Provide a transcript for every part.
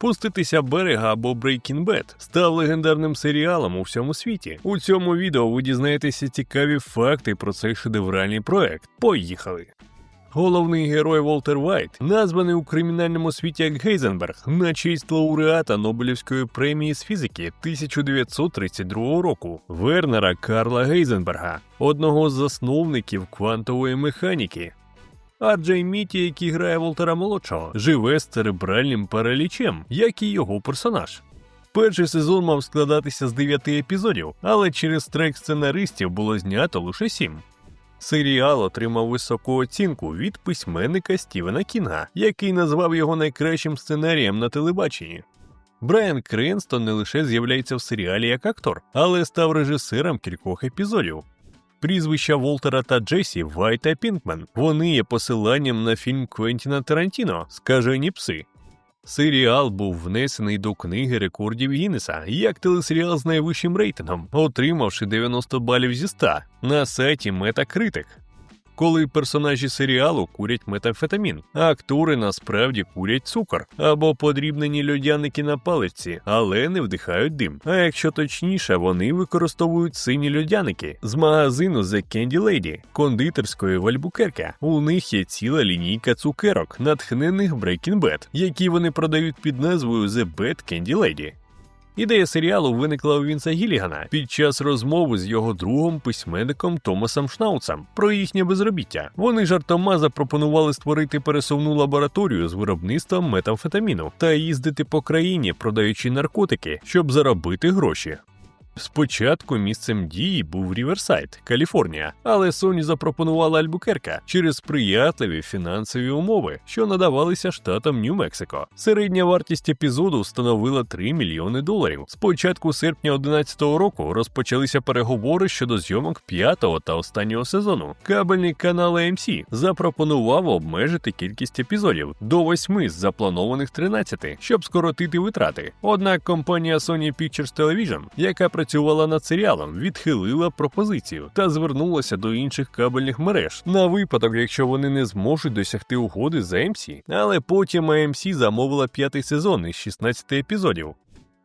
Пуститися берега або Breaking Bad став легендарним серіалом у всьому світі. У цьому відео ви дізнаєтеся цікаві факти про цей шедевральний проект. Поїхали! Головний герой Волтер Вайт названий у кримінальному світі як Гейзенберг на честь лауреата Нобелівської премії з фізики 1932 року Вернера Карла Гейзенберга, одного з засновників квантової механіки. А Джей Міті, який грає Волтера молодшого, живе з церебральним паралічем, як і його персонаж. Перший сезон мав складатися з дев'яти епізодів, але через трек сценаристів було знято лише сім. Серіал отримав високу оцінку від письменника Стівена Кінга, який назвав його найкращим сценарієм на телебаченні. Брайан Кренстон не лише з'являється в серіалі як актор, але став режисером кількох епізодів. Прізвища Волтера та Джесі Вайт та Пінкмен. Вони є посиланням на фільм Квентіна Тарантіно Скажені пси. Серіал був внесений до книги рекордів Гіннеса як телесеріал з найвищим рейтингом, отримавши 90 балів зі 100 на сайті Metacritic. Коли персонажі серіалу курять метамфетамін, а актори насправді курять цукор або подрібнені льодяники на паличці, але не вдихають дим. А якщо точніше, вони використовують сині льодяники з магазину The Candy Lady, кондитерської в Альбукерке. У них є ціла лінійка цукерок, натхнених Breaking Bad, які вони продають під назвою The Bad Candy Lady. Ідея серіалу виникла у Вінса Гілігана під час розмови з його другом письменником Томасом Шнауцем про їхнє безробіття. Вони жартома запропонували створити пересувну лабораторію з виробництвом метамфетаміну та їздити по країні, продаючи наркотики, щоб заробити гроші. Спочатку місцем дії був Ріверсайд, Каліфорнія, але Sony запропонувала Альбукерка через сприятливі фінансові умови, що надавалися штатам Нью-Мексико. Середня вартість епізоду становила 3 мільйони доларів. З початку серпня 2011 року розпочалися переговори щодо зйомок п'ятого та останнього сезону. Кабельний канал AMC запропонував обмежити кількість епізодів до 8 з запланованих 13, щоб скоротити витрати. Однак компанія Sony Pictures Television, яка працювала над серіалом, відхилила пропозицію та звернулася до інших кабельних мереж на випадок, якщо вони не зможуть досягти угоди з AMC. Але потім AMC замовила п'ятий сезон із 16 епізодів.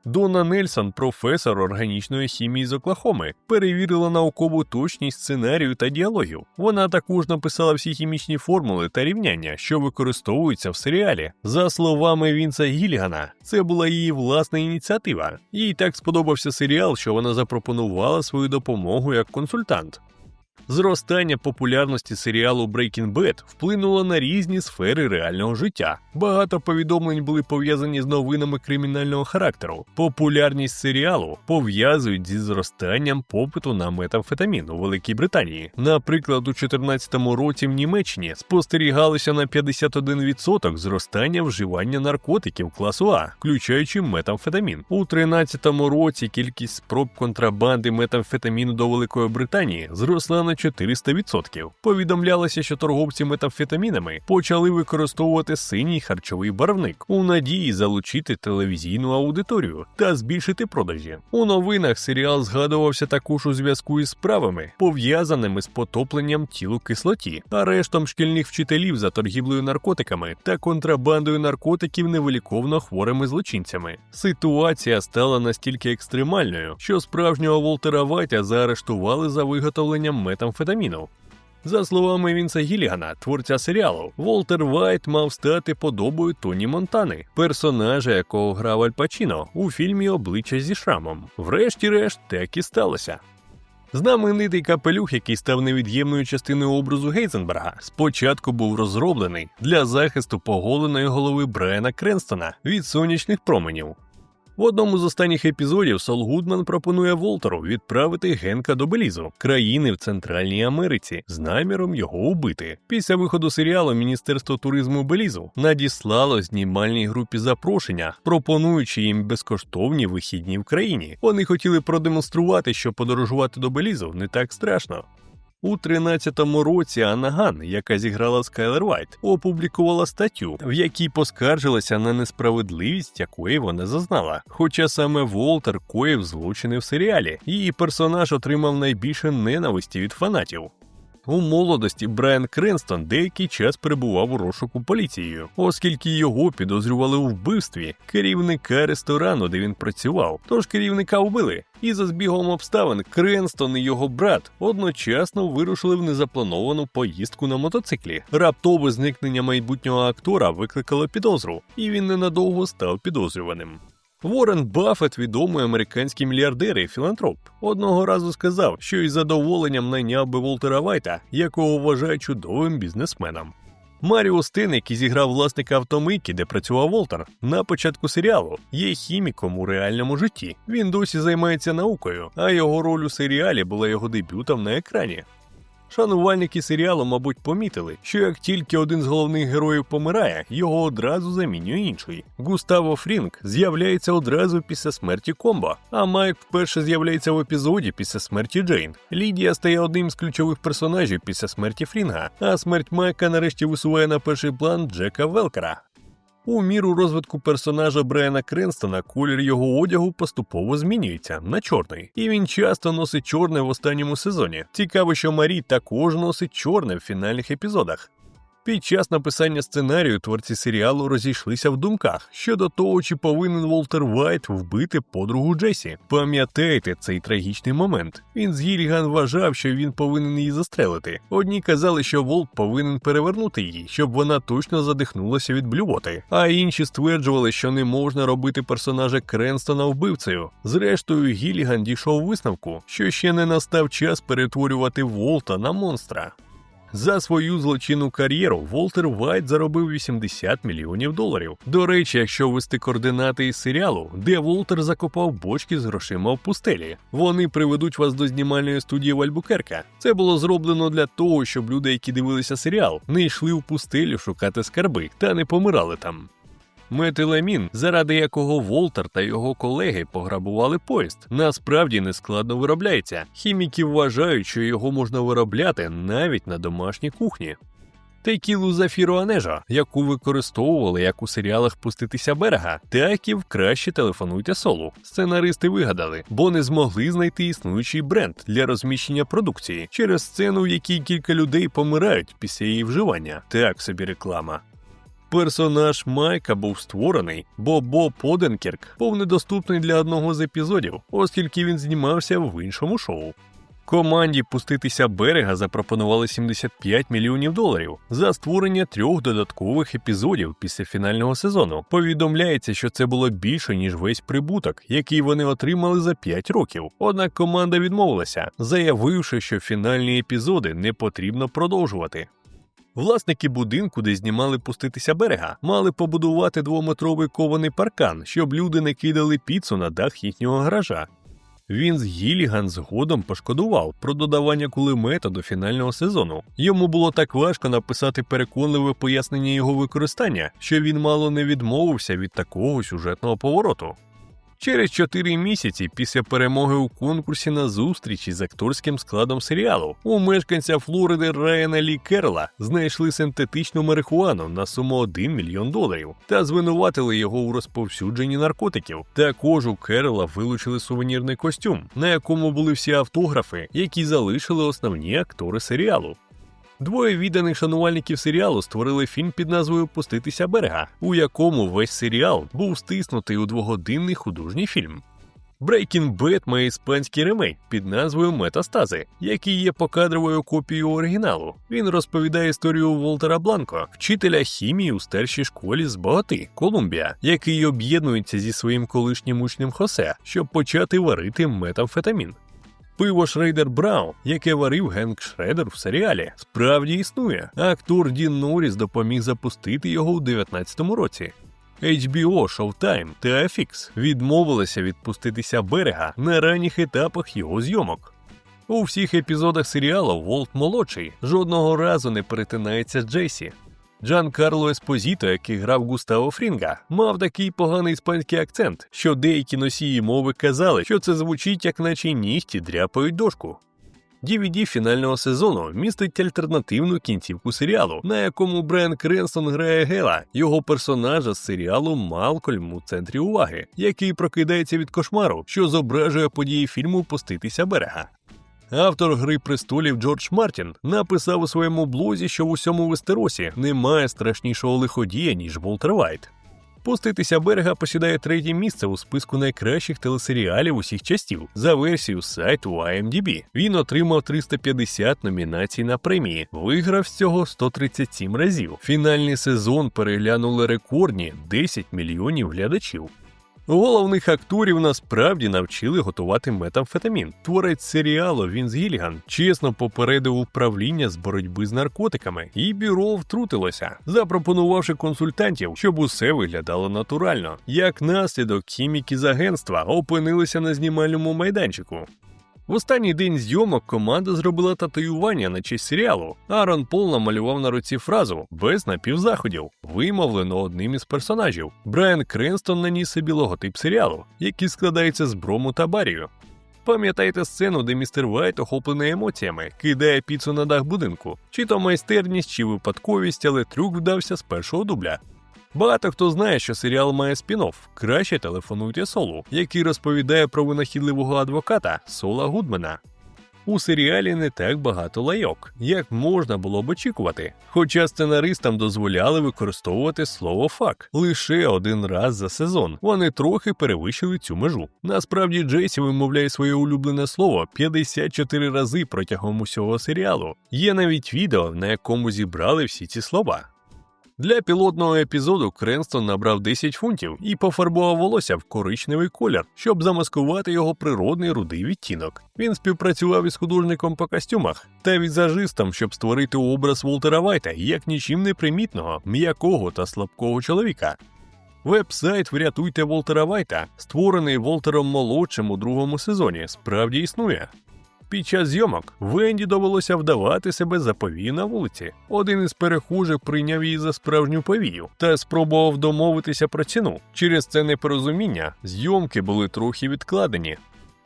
Дона Нельсон, професор органічної хімії з Оклахоми, перевірила наукову точність сценарію та діалогів. Вона також написала всі хімічні формули та рівняння, що використовуються в серіалі. За словами Вінса Гілігана, це була її власна ініціатива. Їй так сподобався серіал, що вона запропонувала свою допомогу як консультант. Зростання популярності серіалу Breaking Bad вплинуло на різні сфери реального життя. Багато повідомлень були пов'язані з новинами кримінального характеру. Популярність серіалу пов'язують зі зростанням попиту на метамфетамін у Великій Британії. Наприклад, у 2014 році в Німеччині спостерігалося на 51% зростання вживання наркотиків класу А, включаючи метамфетамін. У 2013 році кількість спроб контрабанди метамфетаміну до Великої Британії зросла на 400%. Повідомлялося, що торговці метамфетамінами почали використовувати синій харчовий барвник у надії залучити телевізійну аудиторію та збільшити продажі. У новинах серіал згадувався також у зв'язку із справами, пов'язаними з потопленням тіл у кислоті, арештом шкільних вчителів за торгівлею наркотиками та контрабандою наркотиків невиліковно хворими злочинцями. Ситуація стала настільки екстремальною, що справжнього Волтера Вайта заарештували за виготовленням метамфетаміну. За словами Вінса Гілігана, творця серіалу, Волтер Вайт мав стати подобою Тоні Монтани, персонажа, якого грав Аль Пачіно у фільмі Обличчя зі шрамом. Врешті-решт, так і сталося. Знаменитий капелюх, який став невід'ємною частиною образу Гейзенберга, спочатку був розроблений для захисту поголеної голови Брайана Кренстона від сонячних променів. В одному з останніх епізодів Сол Гудман пропонує Волтеру відправити Генка до Белізу, країни в Центральній Америці, з наміром його убити. Після виходу серіалу Міністерство туризму Белізу надіслало знімальній групі запрошення, пропонуючи їм безкоштовні вихідні в країні. Вони хотіли продемонструвати, що подорожувати до Белізу не так страшно. У 13-му році Анаган, яка зіграла Скайлер Вайт, опублікувала статтю, в якій поскаржилася на несправедливість, якої вона зазнала. Хоча саме Волтер коїв злочини в серіалі, її персонаж отримав найбільше ненависті від фанатів. У молодості Брайан Кренстон деякий час перебував у розшуку поліцією, оскільки його підозрювали у вбивстві керівника ресторану, де він працював. Тож керівника вбили. І за збігом обставин Кренстон і його брат одночасно вирушили в незаплановану поїздку на мотоциклі. Раптове зникнення майбутнього актора викликало підозру, і він ненадовго став підозрюваним. Ворен Баффет, відомий американський мільярдер і філантроп, одного разу сказав, що із задоволенням найняв би Волтера Вайта, якого вважає чудовим бізнесменом. Маріо Стен, який зіграв власника автомийки, де працював Волтер, на початку серіалу, є хіміком у реальному житті. Він досі займається наукою, а його роль у серіалі була його дебютом на екрані. Шанувальники серіалу, мабуть, помітили, що як тільки один з головних героїв помирає, його одразу замінює інший. Густаво Фрінк з'являється одразу після смерті Комбо, а Майк вперше з'являється в епізоді після смерті Джейн. Лідія стає одним з ключових персонажів після смерті Фрінга, а смерть Майка нарешті висуває на перший план Джека Велкера. У міру розвитку персонажа Брайана Кренстона колір його одягу поступово змінюється на чорний, і він часто носить чорне в останньому сезоні. Цікаво, що Марі також носить чорне в фінальних епізодах. Під час написання сценарію творці серіалу розійшлися в думках щодо того, чи повинен Волтер Вайт вбити подругу Джесі. Пам'ятаєте цей трагічний момент? Він з Гіліган вважав, що він повинен її застрелити. Одні казали, що Волт повинен перевернути її, щоб вона точно задихнулася від блювоти, а інші стверджували, що не можна робити персонажа Кренстона вбивцею. Зрештою, Гіліган дійшов висновку, що ще не настав час перетворювати Волта на монстра. За свою злочинну кар'єру Волтер Вайт заробив 80 мільйонів доларів. До речі, якщо ввести координати із серіалу, де Волтер закопав бочки з грошима в пустелі, вони приведуть вас до знімальної студії в Альбукерка. Це було зроблено для того, щоб люди, які дивилися серіал, не йшли в пустелю шукати скарби та не помирали там. Метиламін, заради якого Волтер та його колеги пограбували поїзд, насправді нескладно виробляється. Хіміки вважають, що його можна виробляти навіть на домашній кухні. Текілу зафіру яку використовували як у серіалах Пуститися берега, так і в краще телефонуйте солу. Сценаристи вигадали, бо не змогли знайти існуючий бренд для розміщення продукції через сцену, в якій кілька людей помирають після її вживання. Так собі реклама. Персонаж Майка був створений, бо Боб Оденкірк був недоступний для одного з епізодів, оскільки він знімався в іншому шоу. Команді пуститися берега запропонували 75 мільйонів доларів за створення трьох додаткових епізодів після фінального сезону. Повідомляється, що це було більше ніж весь прибуток, який вони отримали за 5 років. Однак команда відмовилася, заявивши, що фінальні епізоди не потрібно продовжувати. Власники будинку, де знімали пуститися берега, мали побудувати двометровий кований паркан, щоб люди не кидали піцу на дах їхнього гаража. Він з Гіліган згодом пошкодував про додавання кулемета до фінального сезону. Йому було так важко написати переконливе пояснення його використання, що він мало не відмовився від такого сюжетного повороту. Через чотири місяці після перемоги у конкурсі на зустрічі з акторським складом серіалу у мешканця Флориди Райана Лі Керла знайшли синтетичну марихуану на суму 1 мільйон доларів та звинуватили його у розповсюдженні наркотиків. Також у Керла вилучили сувенірний костюм, на якому були всі автографи, які залишили основні актори серіалу. Двоє відданих шанувальників серіалу створили фільм під назвою Пуститися берега, у якому весь серіал був стиснутий у двогодинний художній фільм. Breaking Bad має іспанський ремейк під назвою Метастази, який є покадровою копією оригіналу. Він розповідає історію Волтера Бланко, вчителя хімії у старшій школі з Богати, Колумбія, який об'єднується зі своїм колишнім учнем Хосе, щоб почати варити метамфетамін. Пиво Шрейдер Браун, яке варив Генк Шредер в серіалі, справді існує. Актор Дін Норріс допоміг запустити його у 19-му році. HBO, Showtime та FX відмовилися відпуститися берега на ранніх етапах його зйомок. У всіх епізодах серіалу Волт молодший жодного разу не перетинається з Джесі. Джан Карло Еспозіто, який грав Густаво Фрінга, мав такий поганий іспанський акцент, що деякі носії мови казали, що це звучить, як наче нігті дряпають дошку. DVD фінального сезону містить альтернативну кінцівку серіалу, на якому Брайан Кренсон грає Гела, його персонажа з серіалу Малкольм у центрі уваги, який прокидається від кошмару, що зображує події фільму Пуститися берега. Автор Гри престолів Джордж Мартін написав у своєму блозі, що в усьому Вестеросі немає страшнішого лиходія, ніж Волтер Вайт. Пуститися берега посідає третє місце у списку найкращих телесеріалів усіх частів за версією сайту IMDb. Він отримав 350 номінацій на премії, виграв з цього 137 разів. Фінальний сезон переглянули рекордні 10 мільйонів глядачів. Головних акторів насправді навчили готувати метамфетамін. Творець серіалу Вінс Гіліган чесно попередив управління з боротьби з наркотиками, і бюро втрутилося, запропонувавши консультантів, щоб усе виглядало натурально. Як наслідок, хіміки з агентства опинилися на знімальному майданчику. В останній день зйомок команда зробила татуювання на честь серіалу. Аарон Пол намалював на руці фразу без напівзаходів, вимовлено одним із персонажів. Брайан Кренстон наніс собі логотип серіалу, який складається з брому та барію. Пам'ятаєте сцену, де містер Вайт, охоплений емоціями, кидає піцу на дах будинку, чи то майстерність, чи випадковість, але трюк вдався з першого дубля. Багато хто знає, що серіал має спін-офф. Краще телефонуйте Солу, який розповідає про винахідливого адвоката Сола Гудмена. У серіалі не так багато лайок, як можна було б очікувати. Хоча сценаристам дозволяли використовувати слово фак лише один раз за сезон. Вони трохи перевищили цю межу. Насправді Джейсі вимовляє своє улюблене слово 54 рази протягом усього серіалу. Є навіть відео, на якому зібрали всі ці слова. Для пілотного епізоду Кренстон набрав 10 фунтів і пофарбував волосся в коричневий колір, щоб замаскувати його природний рудий відтінок. Він співпрацював із художником по костюмах та візажистом, щоб створити образ Волтера Вайта як нічим не примітного, м'якого та слабкого чоловіка. Веб-сайт Врятуйте Волтера Вайта, створений Волтером молодшим у другому сезоні, справді існує. Під час зйомок Венді довелося вдавати себе за повію на вулиці. Один із перехожих прийняв її за справжню повію та спробував домовитися про ціну. Через це непорозуміння зйомки були трохи відкладені.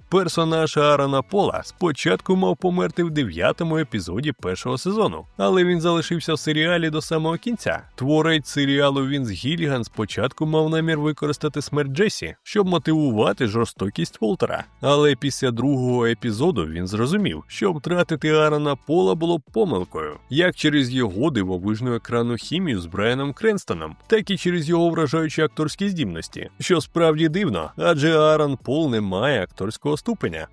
Персонаж Аарона Пола спочатку мав померти в дев'ятому епізоді першого сезону, але він залишився в серіалі до самого кінця. Творець серіалу Вінс Гіліган спочатку мав намір використати смерть Джесі, щоб мотивувати жорстокість Волтера. Але після другого епізоду він зрозумів, що втратити Аарона Пола було помилкою, як через його дивовижну екранну хімію з Брайаном Кренстоном, так і через його вражаючі акторські здібності, що справді дивно, адже Аарон Пол не має акторського ступеня.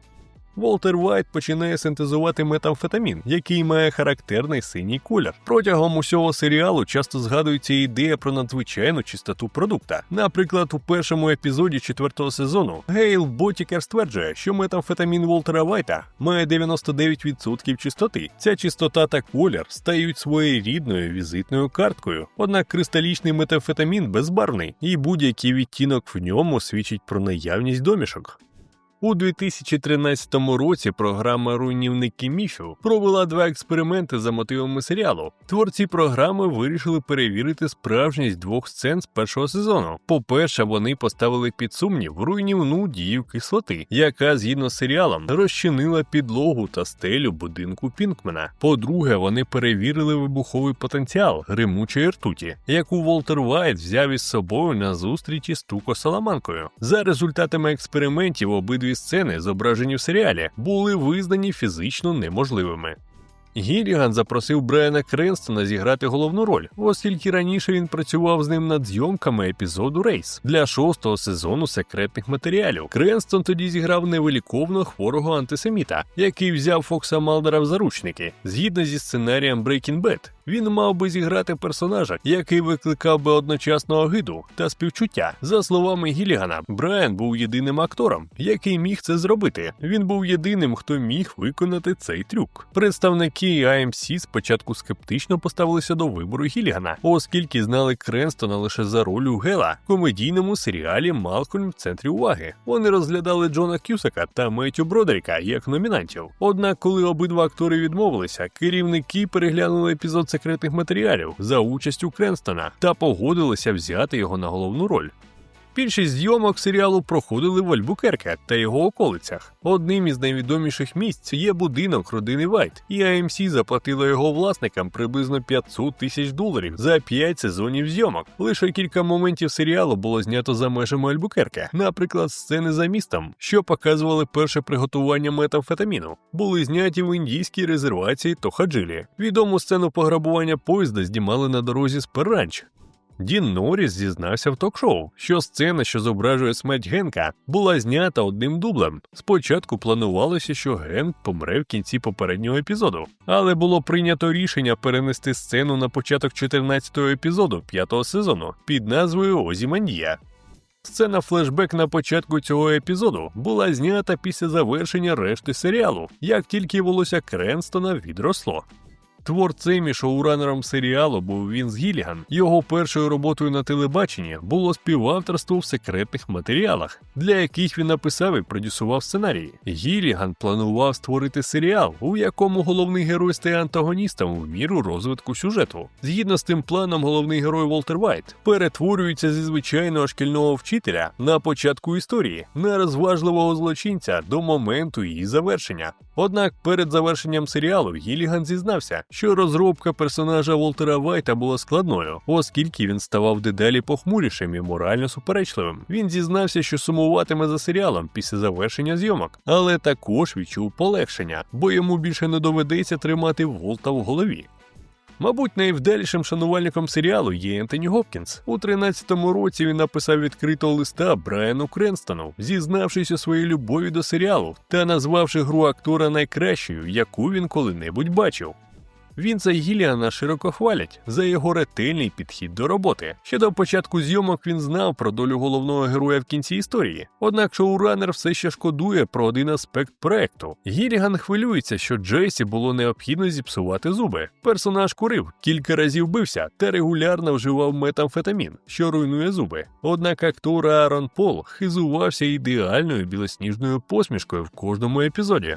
Волтер Вайт починає синтезувати метамфетамін, який має характерний синій колір. Протягом усього серіалу часто згадується ідея про надзвичайну чистоту продукта. Наприклад, у першому епізоді четвертого сезону Гейл Ботікер стверджує, що метамфетамін Волтера Вайта має 99% чистоти. Ця чистота та колір стають своєрідною візитною карткою. Однак кристалічний метамфетамін безбарвний, і будь-який відтінок в ньому свідчить про наявність домішок. У 2013 році програма Руйнівники міфів провела два експерименти за мотивами серіалу. Творці програми вирішили перевірити справжність двох сцен з першого сезону. По-перше, вони поставили під сумнів руйнівну дію кислоти, яка згідно з серіалом розчинила підлогу та стелю будинку Пінкмена. По-друге, вони перевірили вибуховий потенціал гримучої ртуті, яку Волтер Вайт взяв із собою на зустрічі з Туко Саламанкою. За результатами експериментів обидві сцени, зображені в серіалі, були визнані фізично неможливими. Гіліган запросив Брайана Кренстона зіграти головну роль, оскільки раніше він працював з ним над зйомками епізоду Рейс для шостого сезону секретних матеріалів. Кренстон тоді зіграв невиліковно хворого антисеміта, який взяв Фокса Малдера в заручники, згідно зі сценарієм Breaking Bad. Він мав би зіграти персонажа, який викликав би одночасно огиду та співчуття. За словами Гілігана, Брайан був єдиним актором, який міг це зробити. Він був єдиним, хто міг виконати цей трюк. Представники AMC спочатку скептично поставилися до вибору Гілігана, оскільки знали Кренстона лише за роль у Гела в комедійному серіалі Малкольм в центрі уваги. Вони розглядали Джона Кюсака та Меттю Бродеріка як номінантів. Однак, коли обидва актори відмовилися, керівники переглянули епізод секретних матеріалів за участю Кренстона та погодилися взяти його на головну роль. Більшість зйомок серіалу проходили в Альбукерке та його околицях. Одним із найвідоміших місць є будинок родини Вайт, і AMC заплатила його власникам приблизно 500 тисяч доларів за 5 сезонів зйомок. Лише кілька моментів серіалу було знято за межами Альбукерке, наприклад, сцени за містом, що показували перше приготування метамфетаміну, були зняті в індійській резервації Тохаджилі. Відому сцену пограбування поїзда знімали на дорозі з Перранч. Дін Норріс зізнався в ток-шоу, що сцена, що зображує смерть Генка, була знята одним дублем. Спочатку планувалося, що Генк помре в кінці попереднього епізоду, але було прийнято рішення перенести сцену на початок 14-го епізоду 5-го сезону під назвою Озімандія. Сцена флешбек на початку цього епізоду була знята після завершення решти серіалу, як тільки волосся Кренстона відросло. Творцем і шоуранером серіалу був Вінс Гіліган. Його першою роботою на телебаченні було співавторство в секретних матеріалах, для яких він написав і продюсував сценарії. Гіліган планував створити серіал, у якому головний герой стає антагоністом в міру розвитку сюжету. Згідно з тим планом, головний герой Волтер Вайт перетворюється зі звичайного шкільного вчителя на початку історії на розважливого злочинця до моменту її завершення. Однак перед завершенням серіалу Гіліган зізнався, що розробка персонажа Волтера Вайта була складною, оскільки він ставав дедалі похмурішим і морально суперечливим. Він зізнався, що сумуватиме за серіалом після завершення зйомок, але також відчув полегшення, бо йому більше не доведеться тримати Волта в голові. Мабуть, найвдалішим шанувальником серіалу є Ентоні Гопкінс. У 13-му році він написав відкритого листа Брайану Кренстону, зізнавшись у своїй любові до серіалу та назвавши гру актора найкращою, яку він коли-небудь бачив. Вінса Гіліана широко хвалять за його ретельний підхід до роботи. Ще до початку зйомок він знав про долю головного героя в кінці історії. Однак шоуранер все ще шкодує про один аспект проекту. Гіліган хвилюється, що Джейсі було необхідно зіпсувати зуби. Персонаж курив, кілька разів бився та регулярно вживав метамфетамін, що руйнує зуби. Однак актор Аарон Пол хизувався ідеальною білосніжною посмішкою в кожному епізоді.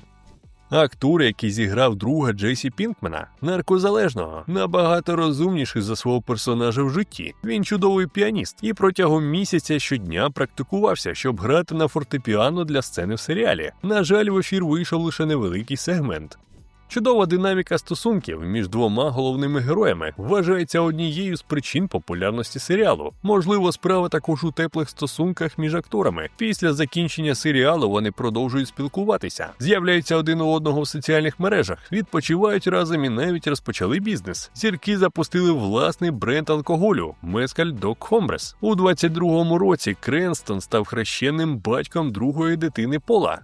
Актор, який зіграв друга Джейсі Пінкмена, наркозалежного, набагато розумніший за свого персонажа в житті. Він чудовий піаніст і протягом місяця щодня практикувався, щоб грати на фортепіано для сцени в серіалі. На жаль, в ефір вийшов лише невеликий сегмент. Чудова динаміка стосунків між двома головними героями вважається однією з причин популярності серіалу. Можливо, справа також у теплих стосунках між акторами. Після закінчення серіалу вони продовжують спілкуватися, з'являються один у одного в соціальних мережах, відпочивають разом і навіть розпочали бізнес. Зірки запустили власний бренд алкоголю Мескаль Док Хомбрес. У 22-му році Кренстон став хрещенним батьком другої дитини Пола.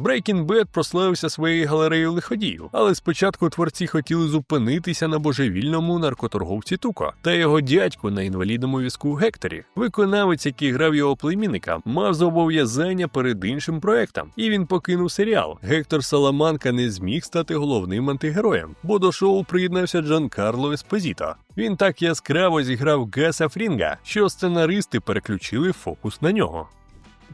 Breaking Bad прославився своєю галереєю лиходіїв, але спочатку творці хотіли зупинитися на божевільному наркоторговці Туко та його дядьку на інвалідному візку Гекторі. Виконавець, який грав його племінника, мав зобов'язання перед іншим проектом, і він покинув серіал. Гектор Саламанка не зміг стати головним антигероєм, бо до шоу приєднався Джан Карло Еспозіто. Він так яскраво зіграв Гаса Фрінга, що сценаристи переключили фокус на нього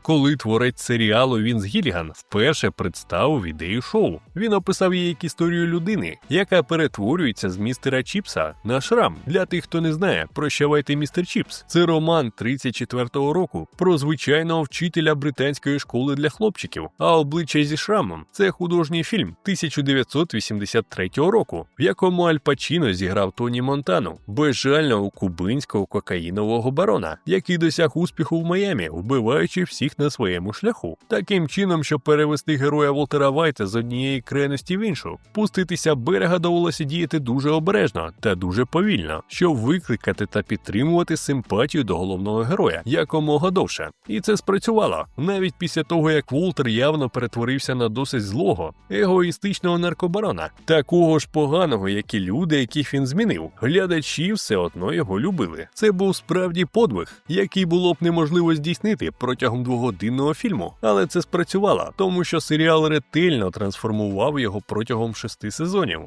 коли творець серіалу Вінс Гіліган вперше представив ідею шоу. Він описав її як історію людини, яка перетворюється з містера Чіпса на шрам. Для тих, хто не знає, прощавайте містер Чіпс. Це роман 34-го року про звичайного вчителя британської школи для хлопчиків. А обличчя зі шрамом це художній фільм 1983 року, в якому Аль Пачіно зіграв Тоні Монтану, безжального кубинського кокаїнового барона, який досяг успіху в Майамі, вбиваючи всіх на своєму шляху, таким чином, щоб перевести героя Волтера Вайта з однієї крайності в іншу, пуститися берега довелося діяти дуже обережно та дуже повільно, щоб викликати та підтримувати симпатію до головного героя якомога довше. І це спрацювало навіть після того, як Волтер явно перетворився на досить злого, егоїстичного наркобарона, такого ж поганого, як і люди, яких він змінив. Глядачі все одно його любили. Це був справді подвиг, який було б неможливо здійснити протягом двох двогодинного фільму, але це спрацювало, тому що серіал ретельно трансформував його протягом шести сезонів.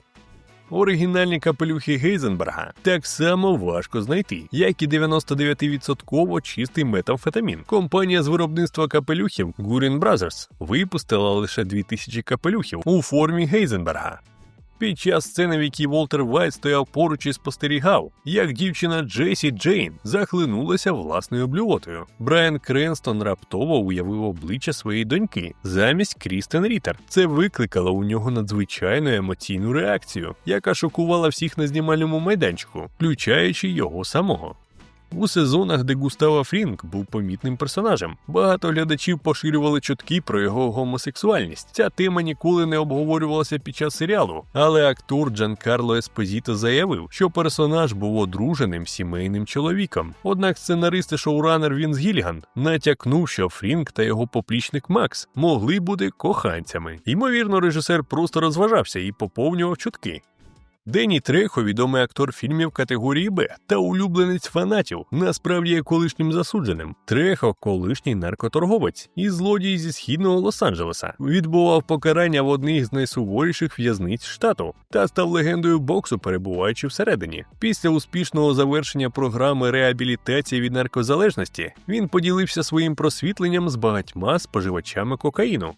Оригінальні капелюхи Гейзенберга так само важко знайти, як і 99% чистий метамфетамін. Компанія з виробництва капелюхів Gurin Brothers випустила лише 2000 капелюхів у формі Гейзенберга. Під час сцени, в якій Волтер Вайт стояв поруч і спостерігав, як дівчина Джесі Джейн захлинулася власною блювотою. Брайан Кренстон раптово уявив обличчя своєї доньки замість Крістен Рітер. Це викликало у нього надзвичайну емоційну реакцію, яка шокувала всіх на знімальному майданчику, включаючи його самого. У сезонах, де Густава Фрінк був помітним персонажем, багато глядачів поширювали чутки про його гомосексуальність. Ця тема ніколи не обговорювалася під час серіалу, але актор Джан Карло Еспозіто заявив, що персонаж був одруженим сімейним чоловіком. Однак сценарист і шоуранер Вінс Гіліган натякнув, що Фрінк та його поплічник Макс могли бути коханцями. Ймовірно, режисер просто розважався і поповнював чутки. Денні Трехо, відомий актор фільмів категорії Б та улюбленець фанатів, насправді є колишнім засудженим. Трехо, колишній наркоторговець і злодій зі східного Лос-Анджелеса, відбував покарання в одній з найсуворіших в'язниць штату та став легендою боксу, перебуваючи всередині. Після успішного завершення програми реабілітації від наркозалежності він поділився своїм просвітленням з багатьма споживачами кокаїну.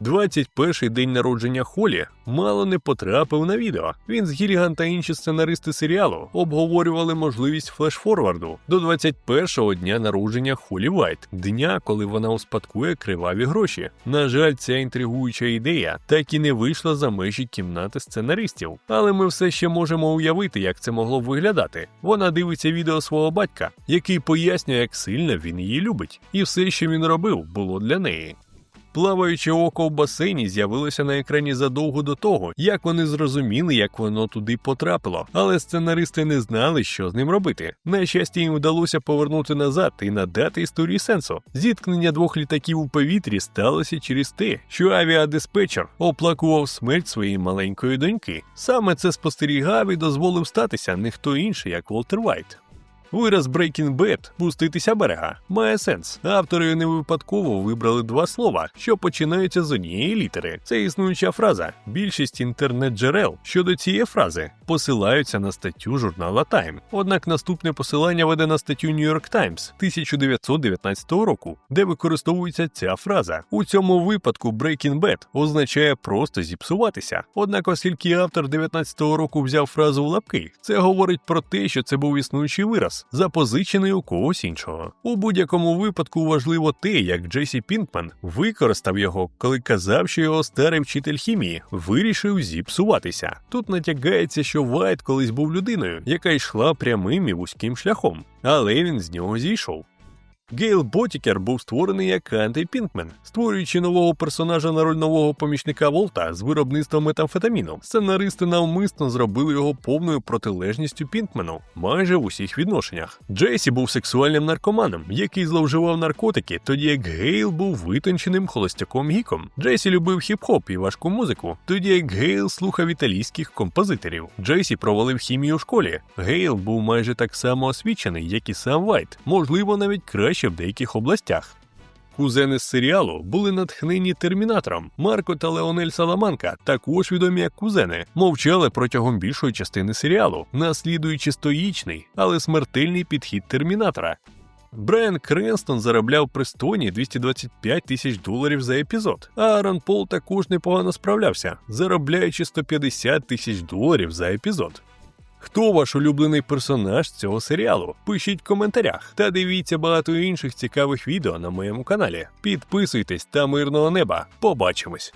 21-й день народження Холі мало не потрапив на відео. Він з Гіліган та інші сценаристи серіалу обговорювали можливість флешфорварду до 21-го дня народження Холі Вайт, дня, коли вона успадкує криваві гроші. На жаль, ця інтригуюча ідея так і не вийшла за межі кімнати сценаристів. Але ми все ще можемо уявити, як це могло б виглядати. Вона дивиться відео свого батька, який пояснює, як сильно він її любить, і все, що він робив, було для неї. Плаваюче око в басейні з'явилося на екрані задовго до того, як вони зрозуміли, як воно туди потрапило, але сценаристи не знали, що з ним робити. На щастя, їм вдалося повернути назад і надати історії сенсу. Зіткнення двох літаків у повітрі сталося через те, що авіадиспетчер оплакував смерть своєї маленької доньки. Саме це спостерігав і дозволив статися не хто інший, як Волтер Вайт. Вираз Breaking Bad пуститися берега має сенс. Автори не випадково вибрали два слова, що починаються з однієї літери. Це існуюча фраза. Більшість інтернет-джерел щодо цієї фрази посилаються на статтю журнала Time. Однак наступне посилання веде на статтю New York Times 1919 року, де використовується ця фраза. У цьому випадку Breaking Bad означає просто зіпсуватися. Однак, оскільки автор 19-го року взяв фразу в лапки, це говорить про те, що це був існуючий вираз запозичений у когось іншого. У будь-якому випадку важливо те, як Джесі Пінкман використав його, коли казав, що його старий вчитель хімії вирішив зіпсуватися. Тут натягається, що Вайт колись був людиною, яка йшла прямим і вузьким шляхом, але він з нього зійшов. Гейл Ботікер був створений як Анти Пінкмен, створюючи нового персонажа на роль нового помічника Волта з виробництва метамфетаміну. Сценаристи навмисно зробили його повною протилежністю Пінкмену майже в усіх відношеннях. Джейсі був сексуальним наркоманом, який зловживав наркотики, тоді як Гейл був витонченим холостяком гіком. Джейсі любив хіп-хоп і важку музику, тоді як Гейл слухав італійських композиторів. Джейсі провалив хімію у школі. Гейл був майже так само освічений, як і сам Вайт, можливо, навіть краще в деяких областях. Кузени з серіалу були натхнені термінатором. Марко та Леонель Саламанка, також відомі як кузени, мовчали протягом більшої частини серіалу, наслідуючи стоїчний, але смертельний підхід термінатора. Брайан Кренстон заробляв пристойні 225 тисяч доларів за епізод, а Аарон Пол також непогано справлявся, заробляючи 150 тисяч доларів за епізод. Хто ваш улюблений персонаж цього серіалу? Пишіть в коментарях та дивіться багато інших цікавих відео на моєму каналі. Підписуйтесь та мирного неба. Побачимось!